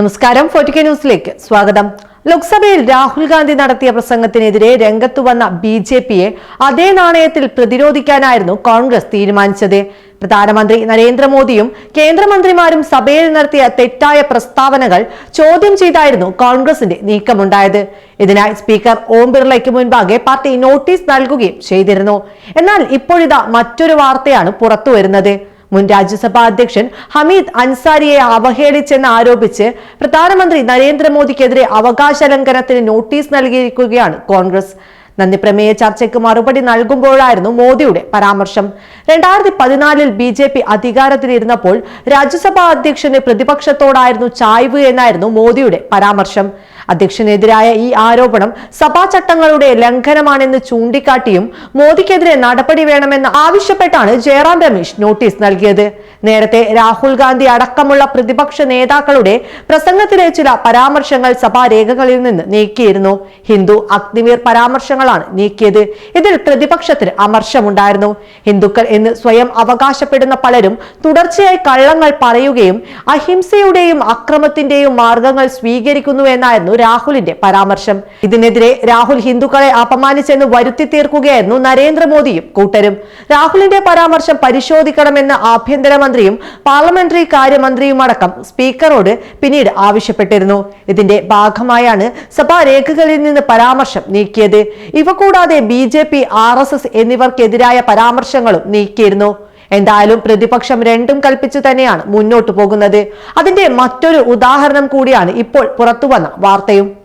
നമസ്കാരം. ഫോർട്ടിക്ക ന്യൂസിലേക്ക് സ്വാഗതം. ലോക്സഭയിൽ രാഹുൽ ഗാന്ധി നടത്തിയ പ്രസംഗത്തിനെതിരെ രംഗത്തു വന്ന ബി ജെ പിയെ അതേ നാണയത്തിൽ പ്രതിരോധിക്കാനായിരുന്നു കോൺഗ്രസ് തീരുമാനിച്ചത്. പ്രധാനമന്ത്രി നരേന്ദ്രമോദിയും കേന്ദ്രമന്ത്രിമാരും സഭയിൽ നടത്തിയ തെറ്റായ പ്രസ്താവനകൾ ചോദ്യം ചെയ്തായിരുന്നു കോൺഗ്രസിന്റെ നീക്കമുണ്ടായത്. ഇതിനായി സ്പീക്കർ ഓം ബിർളയ്ക്ക് മുൻപാകെ പാർട്ടി നോട്ടീസ് നൽകുകയും ചെയ്തിരുന്നു. എന്നാൽ ഇപ്പോഴിതാ മറ്റൊരു വാർത്തയാണ് പുറത്തുവരുന്നത്. മുൻ രാജ്യസഭാ അധ്യക്ഷൻ ഹമീദ് അൻസാരിയെ അവഹേളിച്ചെന്ന് ആരോപിച്ച് പ്രധാനമന്ത്രി നരേന്ദ്രമോദിക്കെതിരെ അവകാശ ലംഘനത്തിന് നോട്ടീസ് നൽകിയിരിക്കുകയാണ് കോൺഗ്രസ്. നന്ദി പ്രമേയ ചർച്ചയ്ക്ക് മറുപടി നൽകുമ്പോഴായിരുന്നു മോദിയുടെ പരാമർശം. രണ്ടായിരത്തി പതിനാലിൽ ബി ജെ പി അധികാരത്തിലിരുന്നപ്പോൾ രാജ്യസഭാ അധ്യക്ഷന് പ്രതിപക്ഷത്തോടായിരുന്നു ചായ്വ് എന്നായിരുന്നു മോദിയുടെ പരാമർശം. അധ്യക്ഷനെതിരായ ഈ ആരോപണം സഭാ ചട്ടങ്ങളുടെ ലംഘനമാണെന്ന് ചൂണ്ടിക്കാട്ടിയും മോദിക്കെതിരെ നടപടി വേണമെന്ന് ആവശ്യപ്പെട്ടാണ് ജയറാം രമേശ് നോട്ടീസ് നൽകിയത്. നേരത്തെ രാഹുൽ ഗാന്ധി അടക്കമുള്ള പ്രതിപക്ഷ നേതാക്കളുടെ പ്രസംഗത്തിലെ ചില പരാമർശങ്ങൾ സഭാ രേഖകളിൽ നിന്ന് നീക്കിയിരുന്നു. ഹിന്ദു അഗ്നിവീർ പരാമർശങ്ങളാണ് നീക്കിയത്. ഇതിൽ പ്രതിപക്ഷത്തിന് അമർശമുണ്ടായിരുന്നു. ഹിന്ദുക്കൾ എന്ന് സ്വയം അവകാശപ്പെടുന്ന പലരും തുടർച്ചയായി കള്ളങ്ങൾ പറയുകയും അഹിംസയുടെയും അക്രമത്തിന്റെയും മാർഗങ്ങൾ സ്വീകരിക്കുന്നു എന്നായിരുന്നു രാഹുലിന്റെ പരാമർശം. ഇതിനെതിരെ രാഹുൽ ഹിന്ദുക്കളെ അപമാനിച്ചെന്ന് വരുത്തി തീർക്കുകയായിരുന്നു നരേന്ദ്രമോദിയും കൂട്ടരും. രാഹുലിന്റെ പരാമർശം പരിശോധിക്കണമെന്ന് ആഭ്യന്തരമന്ത്രിയും പാർലമെന്ററി കാര്യമന്ത്രിയുമടക്കം സ്പീക്കറോട് പിന്നീട് ആവശ്യപ്പെട്ടിരുന്നു. ഇതിന്റെ ഭാഗമായാണ് സഭാ രേഖകളിൽ നിന്ന് പരാമർശം നീക്കിയത്. ഇവ കൂടാതെ B J P R S S എന്നിവർക്കെതിരായ പരാമർശങ്ങളും നീക്കിയിരുന്നു. എന്തായാലും പ്രതിപക്ഷം രണ്ടും കൽപ്പിച്ചു തന്നെയാണ് മുന്നോട്ടു പോകുന്നത്. അതിന്റെ മറ്റൊരു ഉദാഹരണം കൂടിയാണ് ഇപ്പോൾ പുറത്തുവന്ന വാർത്തയും.